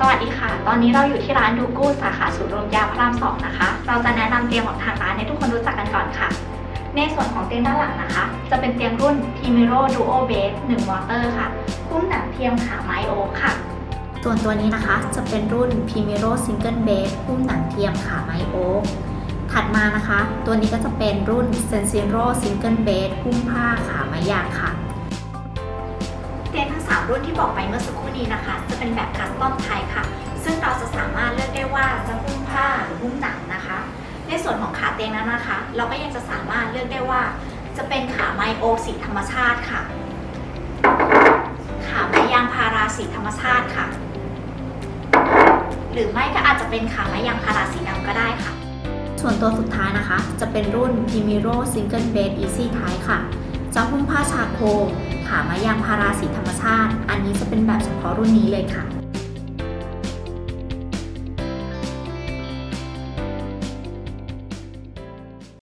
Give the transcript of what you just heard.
สวัสดีค่ะ ตอนนี้เราอยู่ที่ร้านดูกู้สาขาศูนย์รวมยาพระรามสองนะคะ เราจะแนะนำเตียงของทางร้านให้ทุกคนรู้จักกันก่อนค่ะ ในส่วนของเตียงด้านหลังนะคะ จะเป็นเตียงรุ่น p i m e r o Duo Base 1 Water ค่ะหุ้มหนังเทียมขาไม้โอ๊กค่ะ ส่วนตัวนี้นะคะจะเป็นรุ่น p i m e r o Single Base หุ้มหนังเทียมขาไม้โอ๊กถัดมานะคะ ตัวนี้ก็จะเป็นรุ่น Sensiro Single Base หุ้มผ้าขาไม้ยางค่ะ เตียงทั้ง 3 รุ่นที่บอกไปเมื่อสักครู่นี้นะคะ จะเป็นแบบคัสตอมไทย เตียงนั้นนะคะ เราก็ยังจะสามารถเลือกได้ว่า จะเป็นขาไมโอสีธรรมชาติค่ะ ขาไมยางพาราสีธรรมชาติค่ะ หรือไม่ก็อาจจะเป็นขาไมยางพาราสีดำก็ได้ค่ะ ส่วนตัวสุดท้ายนะคะ จะเป็นรุ่น Primero Single Base Easy Type ค่ะจะหุ้มผ้าชาโคขาไมยางพาราสีธรรมชาติ อันนี้จะเป็นแบบเฉพาะรุ่นนี้เลยค่ะ